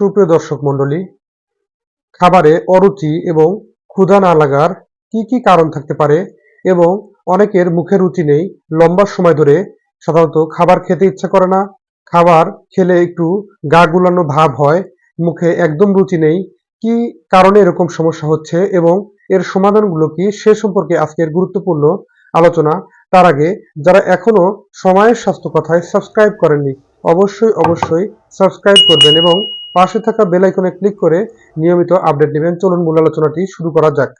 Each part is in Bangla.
সুপ্রিয় দর্শক মণ্ডলী, খাবারে অরুচি এবং ক্ষুধা না লাগার কি কি কারণ থাকতে পারে এবং অনেকের মুখে রুচি নেই লম্বা সময় ধরে সাধারণত খাবার খেতে ইচ্ছা করে না, খাবার খেলে একটু গা গুলানো ভাব হয়, মুখে একদম রুচি নেই, কি কারণে এরকম সমস্যা হচ্ছে এবং এর সমাধানগুলো কি সে সম্পর্কে আজকের গুরুত্বপূর্ণ আলোচনা, তার আগে যারা এখনও সময়ের স্বাস্থ্য কথায় সাবস্ক্রাইব করেননি, অবশ্যই অবশ্যই সাবস্ক্রাইব করবেন এবং পাশে থাকা বেল আইকনে ক্লিক করে নিয়মিত আপডেট নেবেন। চলুন মূল আলোচনাটি শুরু করা যাক।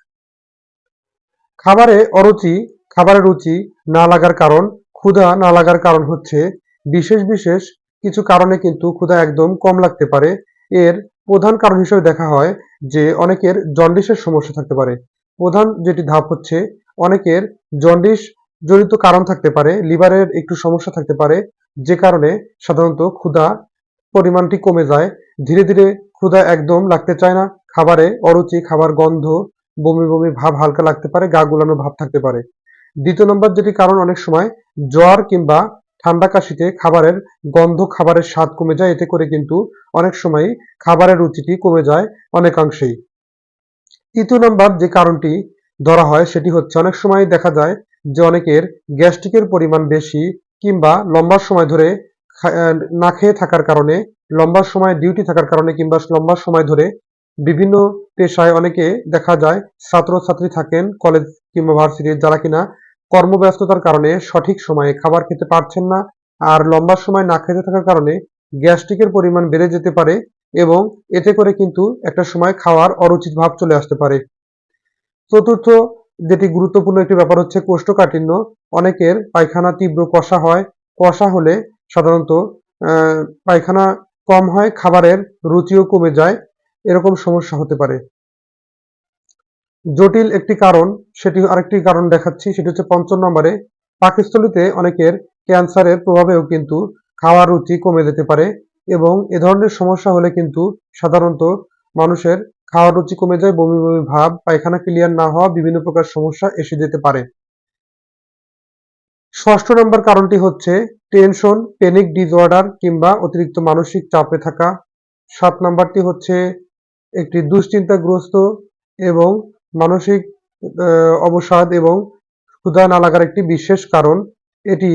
খাবারে অরুচি খাবারের রুচি না লাগার কারণ, ক্ষুধা না লাগার কারণ হচ্ছে বিশেষ বিশেষ কিছু কারণে কিন্তু ক্ষুধা একদম কম লাগতে পারে। এর প্রধান কারণ হিসেবে দেখা হয় যে অনেকের জন্ডিসের সমস্যা থাকতে পারে। প্রধান যেটি ধাপ হচ্ছে, অনেকের জন্ডিস জড়িত কারণ থাকতে পারে, লিভারের একটু সমস্যা থাকতে পারে, যে কারণে সাধারণত ক্ষুধা পরিমাণটি কমে যায়। ধীরে ধীরে ক্ষুধা একদম লাগতে চায় না। খাবারে অরুচি, খাবার গন্ধ, বমি বমি ভাব হালকা লাগতে পারে, গা গুলানো ভাব থাকতে পারে। দ্বিতীয় নম্বর যেটি কারণ অনেক সময়, জ্বর কিংবা ঠান্ডা কাশিতে খাবারের গন্ধ, খাবারের স্বাদ কমে যায়। এতে করে কিন্তু অনেক সময় খাবারের রুচিটি কমে যায় অনেকাংশেই। তৃতীয় নম্বর যে কারণটি ধরা হয়, সেটি হচ্ছে অনেক সময় দেখা যায় যে অনেকের গ্যাস্ট্রিকের পরিমাণ বেশি কিংবা লম্বা সময় ধরে না খেয়ে থাকার কারণে, লম্বা সময় ডিউটি থাকার কারণে কিংবা লম্বা সময় ধরে বিভিন্ন পেশায় অনেকে দেখা যায় ছাত্রছাত্রী থাকেন কলেজ কিংবা ভার্সিটির যারা কিনা কর্মব্যস্ততার কারণে সঠিক সময়ে খাবার খেতে পারছেন না আর লম্বা সময় না খেতে থাকার কারণে গ্যাস্ট্রিকের পরিমাণ বেড়ে যেতে পারে এবং এতে করে কিন্তু একটা সময় খাওয়ার অরুচিত ভাব চলে আসতে পারে। চতুর্থ যেটি গুরুত্বপূর্ণ একটি ব্যাপার হচ্ছে কোষ্ঠকাঠিন্য, অনেকের পায়খানা তীব্র, কষা হয়। কষা হলে সাধারণত পায়খানা কম হয়, খাবারের রুচিও কমে যায়, এরকম সমস্যা হতে পারে। জটিল একটি কারণ, সেটি আরেকটি কারণ দেখাচ্ছি, সেটি হচ্ছে পঞ্চম নম্বরে, পাকস্থলিতে অনেকের ক্যান্সারের প্রভাবেও কিন্তু খাওয়ার রুচি কমে যেতে পারে এবং এ ধরনের সমস্যা হলে কিন্তু সাধারণত মানুষের খাওয়ার রুচি কমে যায়, বমি বমি ভাব, পায়খানা ক্লিয়ার না হওয়া, বিভিন্ন প্রকার সমস্যা এসে যেতে পারে। ষষ্ঠ নম্বর কারণটি হচ্ছে টেনশন প্যানিক ডিসঅর্ডার কিংবা অতিরিক্ত মানসিক চাপে থাকা। সাত নাম্বারটি হচ্ছে একটি দুশ্চিন্তাগ্রস্ত এবং মানসিক অবসাদ এবং ক্ষুধা না লাগার একটি বিশেষ কারণ। এটি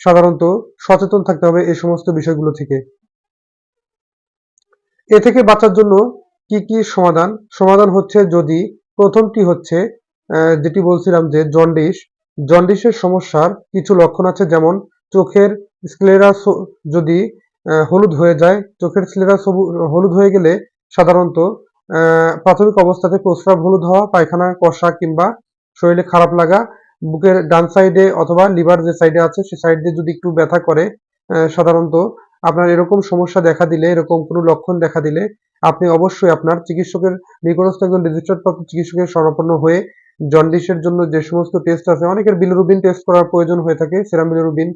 সাধারণত সচেতন থাকতে হবে এই সমস্ত বিষয়গুলো থেকে। এ থেকে বাঁচার জন্য কি কি সমাধান? সমাধান হচ্ছে যদি প্রথমটি হচ্ছে যেটি বলছিলাম যে জন্ডিস। জন্ডিসের সমস্যার কিছু লক্ষণ আছে যেমন চোখের স্ক্লেরাস যদি হলুদ হয়ে যায়, চোখের স্ক্লেরাস হলুদ হয়ে গেলে সাধারণত প্রাথমিক অবস্থাতে প্রস্রাব হলুদ হওয়া, পায়খানা, কষা কিংবা শরীরে খারাপ লাগা, বুকের ডান সাইডে অথবা লিভার যে সাইডে আছে, সে সাইড দিয়ে যদি একটু ব্যথা করে সাধারণত আপনার এরকম সমস্যা দেখা দিলে, এরকম কোনো লক্ষণ দেখা দিলে, আপনি অবশ্যই আপনার চিকিৎসকের নিকটস্থ একজন রেজিস্টার্ড প্রাপ্ত চিকিৎসকের শরণাপন্ন হয়ে জন্ডিসের জন্য যে সমস্ত টেস্ট আছে, অনেকের বিলিরুবিন টেস্ট করার প্রয়োজন হয়ে থাকে সেরাম বিলিরুবিন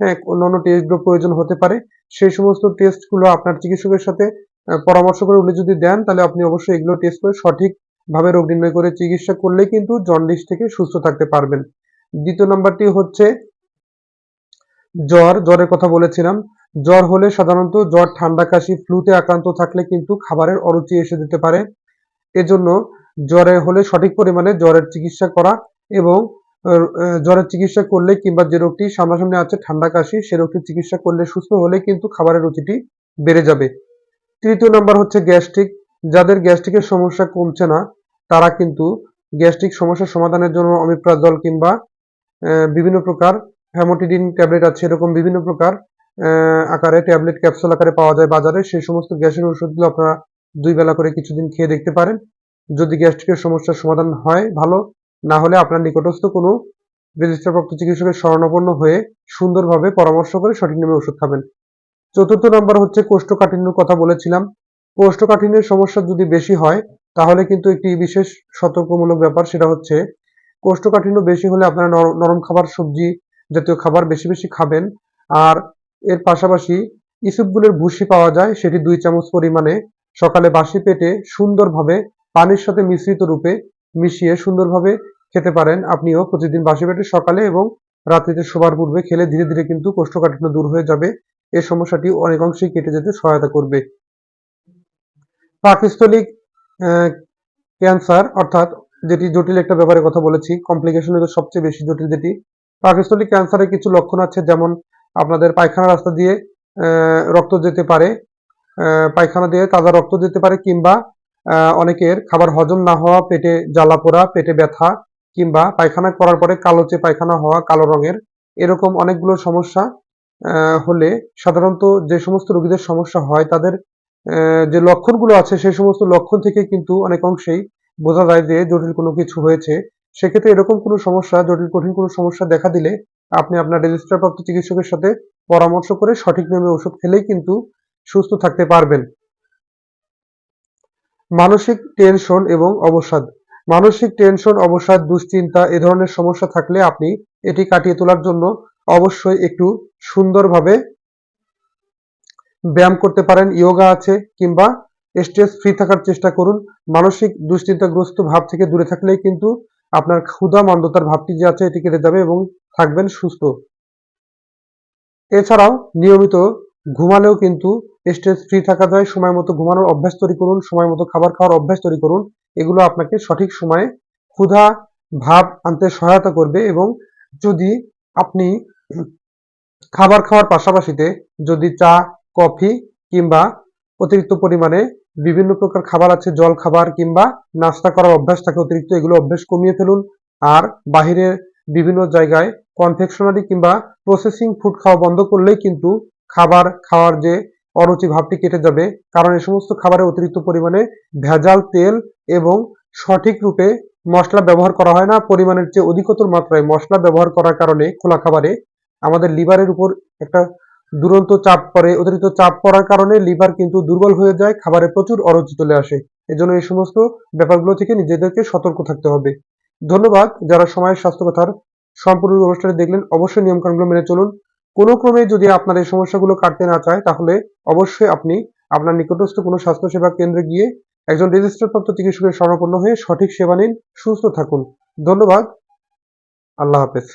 হ্যাঁ অন্যান্য টেস্টগুলো প্রয়োজন হতে পারে। সেই সমস্ত টেস্টগুলো আপনার চিকিৎসকের সাথে পরামর্শ করে উনি যদি দেন, তাহলে আপনি অবশ্যই এগুলো টেস্ট করে সঠিকভাবে রোগ নির্ণয় করে চিকিৎসা করলেই কিন্তু জন্ডিস থেকে সুস্থ থাকতে পারবেন। দ্বিতীয় নাম্বারটি হচ্ছে জ্বর। জ্বরের কথা বলেছিলাম। জ্বর হলে সাধারণত জ্বর, ঠান্ডা, কাশি ফ্লুতে আক্রান্ত থাকলে কিন্তু খাবারের অরুচি এসে যেতে পারে। এজন্য জ্বরে হলে সঠিক পরিমাণে জ্বরের চিকিৎসা করা এবং জ্বরের চিকিৎসা করলে কিংবা যে রোগটি সামনাসামনি আছে, ঠান্ডা কাশি, সে রোগটির চিকিৎসা করলে সুস্থ হলে কিন্তু খাবারের রুচিটি বেড়ে যাবে। তৃতীয় নাম্বার হচ্ছে গ্যাস্ট্রিক। যাদের গ্যাস্ট্রিকের সমস্যা কমছে না, তারা কিন্তু গ্যাস্ট্রিক সমস্যার সমাধানের জন্য অমিপ্রাজল কিংবা বিভিন্ন প্রকার হ্যামোটিডিন ট্যাবলেট আছে, এরকম বিভিন্ন প্রকার আকারে ট্যাবলেট, ক্যাপসুল আকারে পাওয়া যায় বাজারে। সেই সমস্ত গ্যাসের ওষুধগুলো আপনারা দুই বেলা করে কিছুদিন খেয়ে দেখতে পারেন। যদি গ্যাস্ট্রিকের সমস্যার সমাধান হয় ভালো না হলে আপনার নিকটস্থ কোনো রেজিস্টারপ্রাপ্ত চিকিৎসকের শরণাপন্ন হয়ে সুন্দরভাবে পরামর্শ করে সঠিক নিয়মে ওষুধ খাবেন। চতুর্থ নম্বর হচ্ছে কোষ্ঠকাঠিন্যর কথা বলেছিলাম। কোষ্ঠকাঠিন্যের সমস্যা যদি বেশি হয়, তাহলে কিন্তু একটি বিশেষ সতর্কমূলক ব্যাপার সেটা হচ্ছে কোষ্ঠকাঠিন্য বেশি হলে আপনারা নর- নরম খাবার, সবজি জাতীয় খাবার বেশি বেশি খাবেন। আর এর পাশাপাশি ইসুপগুলের ভুসি পাওয়া যায়, সেটি দুই চামচ পরিমাণে সকালে বাসি পেটে সুন্দরভাবে পানির সাথে মিশ্রিত রূপে মিশিয়ে সুন্দরভাবে খেতে পারেন। আপনিও প্রতিদিন বাসি পেটে সকালে এবং রাত্রিতে শোবার পূর্বে খেলে ধীরে ধীরে কিন্তু কোষ্ঠকাঠিন্য দূর হয়ে যাবে। এই সমস্যাটি অনেকাংশেই কেটে যেতে সহায়তা করবে। পাকস্থলিক ক্যান্সার অর্থাৎ যেটি জটিল একটা ব্যাপারে কথা বলেছি কমপ্লিকেশন সবচেয়ে বেশি জটিল যেটি। পাকস্থলিক ক্যান্সারের কিছু লক্ষণ আছে, যেমন আপনাদের পায়খানা রাস্তা দিয়ে রক্ত যেতে পারে পায়খানা দিয়ে তাজা রক্ত যেতে পারে কিংবা অনেকের খাবার হজম না হওয়া, পেটে জ্বালা পোড়া, পেটে ব্যথা কিংবা পায়খানা করার পরে কালোচে পায়খানা হওয়া, কালো রঙের, এরকম অনেকগুলো সমস্যা হলে সাধারণত যে সমস্ত রোগীদের সমস্যা হয়, তাদের যে লক্ষণগুলো আছে, সেই সমস্ত লক্ষণ থেকে কিন্তু অনেক অংশেই বোঝা যায় যে জটিল কোনো কিছু হয়েছে। সেক্ষেত্রে এরকম কোনো সমস্যা, জটিল, কঠিন কোনো সমস্যা দেখা দিলে আপনি আপনার রেজিস্টারপ্রাপ্ত চিকিৎসকের সাথে পরামর্শ করে সঠিক নিয়মে ওষুধ খেলেই কিন্তু সুস্থ থাকতে পারবেন। মানসিক টেনশন এবং অবসাদ। মানসিক টেনশন, অবসাদ, দুশ্চিন্তা এ ধরনের সমস্যা থাকলে আপনি এটি কাটিয়ে তোলার জন্য অবশ্যই একটু সুন্দরভাবে ব্যায়াম করতে পারেন। ইয়োগা আছে কিংবা স্ট্রেস ফ্রি থাকার চেষ্টা করুন। মানসিক দুশ্চিন্তাগ্রস্ত ভাব থেকে দূরে থাকলেই কিন্তু আপনার ক্ষুধা মন্দতার ভাবটি যে আছে এটি কেটে যাবে এবং থাকবেন সুস্থ। এছাড়াও নিয়মিত ঘুমালেও কিন্তু স্ট্রেস ফ্রি থাকা যায়, সময় মতো ঘুমানোর অভ্যাস তৈরি করুন, সময় মতো খাবার খাওয়ার অভ্যাস তৈরি করুন। এগুলো আপনাকে সঠিক সময়ে ক্ষুধা ভাব আনতে সহায়তা করবে এবং যদি আপনি খাবার খাওয়ার পাশাপাশিতে যদি চা, কফি কিংবা অতিরিক্ত পরিমাণে বিভিন্ন প্রকার খাবার আছে, জল খাবার কিংবা নাস্তা করার অভ্যাস থাকে, অতিরিক্ত এগুলো অভ্যাস কমিয়ে ফেলুন। আর বাহিরের বিভিন্ন জায়গায় কনফেকশনারি কিংবা প্রসেসিং ফুড খাওয়া বন্ধ করলেই কিন্তু খাবার খাওয়ার যে অরুচি ভাবটি কেটে যাবে। কারণ এই সমস্ত খাবারে অতিরিক্ত পরিমাণে ভেজাল তেল এবং সঠিক রূপে মশলা ব্যবহার করা হয় না। পরিমাণের চেয়ে অধিকতর মাত্রায় মশলা ব্যবহার করার কারণে খোলা খাবারে আমাদের লিভারের উপর একটা দুরন্ত চাপ পড়ে। অতিরিক্ত চাপ পড়ার কারণে লিভার কিন্তু দুর্বল হয়ে যায়, খাবারে প্রচুর অরুচি চলে আসে। এজন্য এই সমস্ত ব্যাপারগুলো থেকে নিজেদেরকে সতর্ক থাকতে হবে। ধন্যবাদ। যারা সময়ের স্বাস্থ্য কথার সম্পূর্ণ অনুষ্ঠানে দেখলেন, অবশ্যই নিয়মকানুনগুলো মেনে চলুন। কোনো ক্রমে যদি আপনার এই সমস্যাগুলো কাটতে না চায়, তাহলে অবশ্যই আপনি আপনার নিকটস্থ কোনো স্বাস্থ্যসেবা কেন্দ্রে গিয়ে একজন রেজিস্টারপ্রাপ্ত চিকিৎসকের শরণাপন্ন হয়ে সঠিক সেবা নিন, সুস্থ থাকুন। ধন্যবাদ। আল্লাহ হাফেজ।